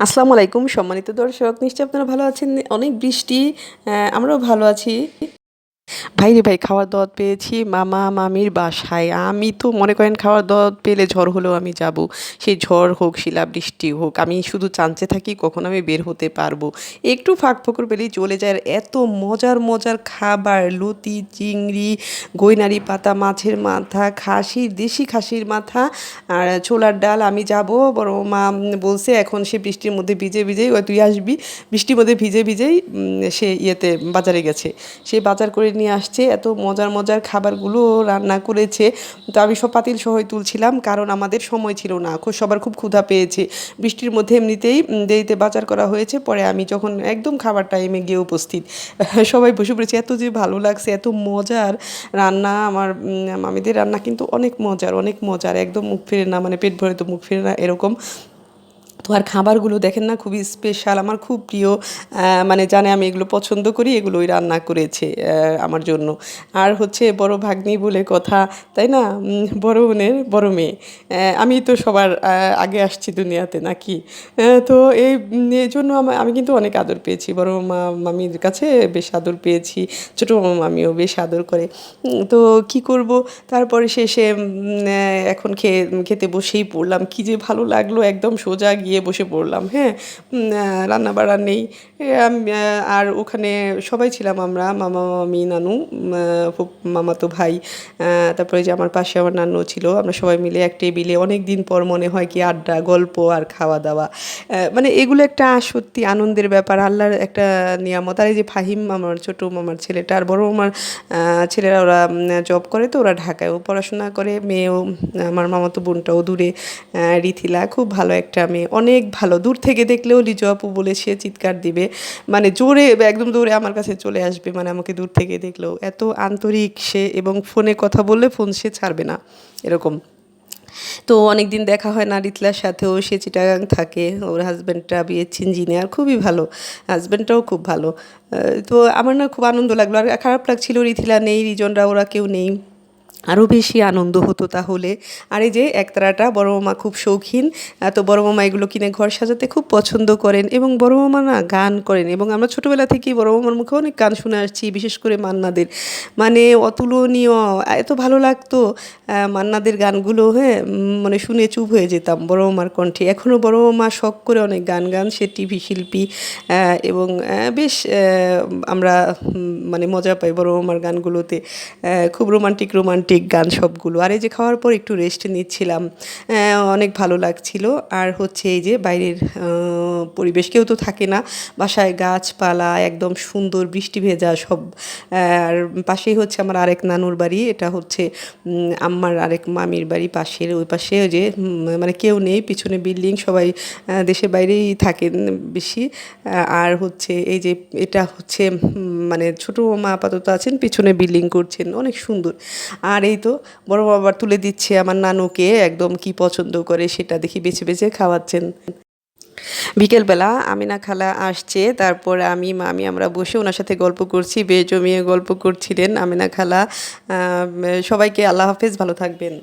আসসালামু আলাইকুম সম্মানিত দর্শক নিশ্চয়ই আপনারা ভালো আছেন অনেক বৃষ্টি আমরাও ভালো আছি। ভাই রে ভাই, খাওয়ার দাওয়াত পেয়েছি। মামা, মামির বাসায়। আমি তো মনে করেন খাওয়ার দাওয়াত পেলে ঝড় হলেও আমি যাব। সেই ঝড় হোক, শিলাবৃষ্টি হোক, আমি শুধু চাঞ্চে থাকি, কখন আমি বের হতে পারব। একটু ফাঁক ফোকর পেলেই চলে যায়। আর এত মজার মজার খাবার, লতি, চিংড়ি, গৈনারি পাতা, মাছের মাথা খাসির দেশি খাসির মাথা, আর ছোলার ডাল আমি যাব। বড় মা বলছে, এখন সে বৃষ্টির মধ্যে ভিজে, ভিজেই "ওই তুই আসবি। বৃষ্টির মধ্যে ভিজে, ভিজেই সে ইয়েতে বাজারে গেছে। সে বাজার করে নিয়ে আসছে, এত মজার মজার খাবারগুলো রান্না করেছে। তো আমি সব পাতিল সহই তুলছিলাম, কারণ আমাদের সময় ছিল না। সবার খুব ক্ষুধা পেয়েছে। বৃষ্টির মধ্যে এমনিতেই দেরিতে বাজার করা হয়েছে, পরে আমি যখন একদম খাবার টাইমে গিয়ে উপস্থিত, সবাই বসে পড়েছে, এত যে ভালো লাগছে, এত মজার রান্না, আমার মামিদের রান্না কিন্তু অনেক মজার অনেক মজার, একদম মুখ ফিরে না মানে পেট ভরে তো মুখ ফিরে না, এরকম। তো আর খাবারগুলো দেখেন না, খুবই স্পেশাল আমার খুব প্রিয় মানে জানে আমি এগুলো পছন্দ করি, এগুলোই রান্না করেছে আমার জন্য। আর হচ্ছে বড় ভাগ্নি বলে কথা, তাই না? বড় বোনের বড় মেয়ে। আমি তো সবার আগে আসছি দুনিয়াতে নাকি? তো এই জন্য আমা- কিন্তু অনেক আদর পেয়েছি। বড় মা, মামির কাছে বেশ আদর পেয়েছি, ছোটো মামিও বেশ আদর করে। তো কি করব? তারপরে শেষে এখন খেয়ে, খেতে বসেই পড়লাম। কি যে ভালো লাগল, একদম সোজা গিয়ে বসে পড়লাম হ্যাঁ? রান্না বাড়া নেই। আর ওখানে সবাই ছিলাম আমরা মামা মামি নানু আহ, মামাতো ভাই তারপরে যে আমার পাশে আমার নানু ছিল আমরা সবাই মিলে এক টেবিলে অনেক দিন পর মনে হয় কি আড্ডা গল্প আর খাওয়া দাওয়া মানে এগুলো একটা সত্যি আনন্দের ব্যাপার আল্লাহর একটা নিয়ামত। আর এই যে ফাহিম আমার ছোটো মামার ছেলেটা আর বড় আহ, ছেলেরা ওরা জব করে তো ওরা ঢাকায় ও পড়াশোনা করে মেয়েও আমার মামাতো বোনটাও দূরে রিথিলা খুব ভালো একটা মেয়ে। অনেক ভালো। দূর থেকে দেখলেও লিজু আপু বলে সে চিৎকার দিবে। মানে জোরে, একদম দূরে আমার কাছে চলে আসবে। মানে আমাকে দূর থেকে দেখলেও। এত আন্তরিক সে এবং ফোনে কথা বললে ফোন সে ছাড়বে না। এরকম। তো অনেক দিন দেখা হয় না রিতলার সাথেও। সে চিটাগাং থাকে। ওর হাজব্যান্ডটা বিয়ের ইঞ্জিনিয়ার খুবই ভালো। হাজব্যান্ডটাও খুব ভালো। তো আমার না খুব আনন্দ লাগল। আর খারাপ লাগছিল রিথিলা নেই, রিজনরা ওরা কেউ নেই। আরও বেশি আনন্দ হতো তাহলে। আর এই যে একতারাটা বড় মামা খুব শৌখিন তো বড় মামা এগুলো কিনে ঘর সাজাতে খুব পছন্দ করেন এবং বড় মামা না গান করেন এবং আমরা ছোটোবেলা থেকেই বড় মামার মুখে অনেক গান শুনে আসছি, বিশেষ করে মান্নাদের। মানে অতুলনীয়, এত ভালো লাগতো মান্নাদের গানগুলো হ্যাঁ মানে শুনে চুপ হয়ে যেতাম বড় মামার কণ্ঠে। এখনও বড় মা শখ করে অনেক গান গান, সে টিভি শিল্পী এবং বেশ আমরা মানে মজা পাই বড় মামার গানগুলোতে। খুব রোমান্টিক রোমান্টিক গান সবগুলো। আর এই যে খাওয়ার পর একটু রেস্ট নিচ্ছিলাম অনেক ভালো লাগছিল। আর হচ্ছে এই যে বাইরের পরিবেশ কেউ তো থাকে না। বাসায় গাছপালা একদম সুন্দর বৃষ্টি ভেজা সব। আর পাশেই হচ্ছে আমার আরেক নানুর বাড়ি। এটা হচ্ছে উম, আম্মার আরেক মামির বাড়ি পাশের। ওই পাশে যে মানে কেউ নেই পিছনে বিল্ডিং সবাই দেশের বাইরেই থাকেন বেশি। আর হচ্ছে এই যে এটা হচ্ছে মানে ছোটো মা আপাতত আছেন পিছনে বিল্ডিং করছেন। অনেক সুন্দর। আর এই তো। বড় বাবার তুলে দিচ্ছে আমার নানুকে, একদম কি পছন্দ করে সেটা দেখি বেছে বেছে খাওয়াচ্ছেন। বিকেলবেলা আমিনা খালা আসছে, তারপরে আমি, মামি, আমরা বসে ওনার সাথে গল্প করছি বেশ জমিয়ে গল্প করছিলেন আমিনা খালা। সবাইকে আল্লাহ হাফেজ, ভালো থাকবেন।